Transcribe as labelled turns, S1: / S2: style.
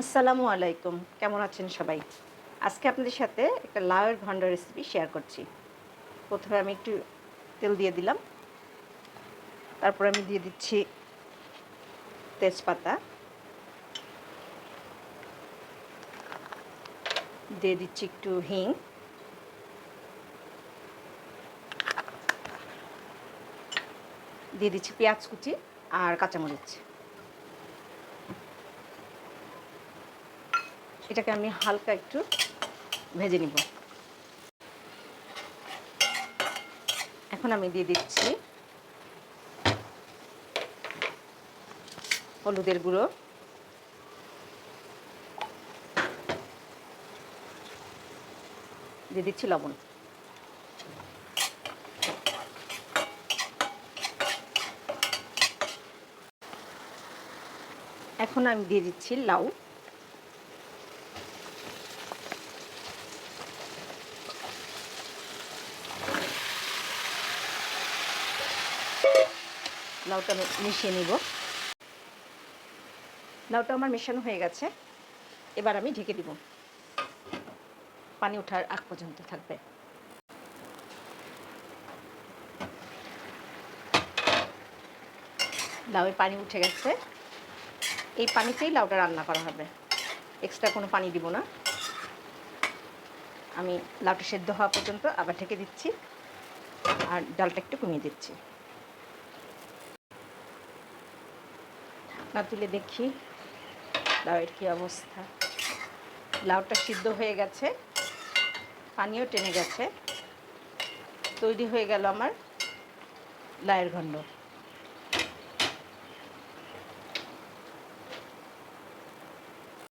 S1: আসসালামু আলাইকুম। কেমন আছেন সবাই? আজকে আপনাদের সাথে একটা লাউয়ের ঘণ্ড রেসিপি শেয়ার করছি। প্রথমে আমি একটু তেল দিয়ে দিলাম। তারপর আমি দিয়ে দিচ্ছি তেজপাতা। দিয়ে দিচ্ছি একটু হিং। দিয়ে দিচ্ছি পেঁয়াজ কুচি আর কাঁচামরিচ। এটাকে আমি হালকা একটু ভেজে নিব। এখন আমি দিয়ে দিচ্ছি হলুদের গুঁড়ো। দিয়ে দিচ্ছি লবণ। এখন আমি দিয়ে দিচ্ছি লাউ। লাউটা মিশিয়ে নিব। লাউটা আমার মেশানো হয়ে গেছে। এবার আমি ঢেকে দিব। পানি ওঠার আগ পর্যন্ত থাকবে। লাউয়ে পানি উঠে গেছে। এই পানিতেই লাউটা রান্না করা হবে। এক্সট্রা কোনো পানি দিব না। আমি লাউটা সেদ্ধ হওয়া পর্যন্ত আবার ঢেকে দিচ্ছি। আর ডালটা একটু কমিয়ে দিচ্ছি। না তুলে দেখি। লাউয়ের কী অবস্থা? লাউটা সিদ্ধ হয়ে গেছে। পানিও টেনে গেছে। তৈরি হয়ে গেল আমার লাউয়ের ঘণ্ড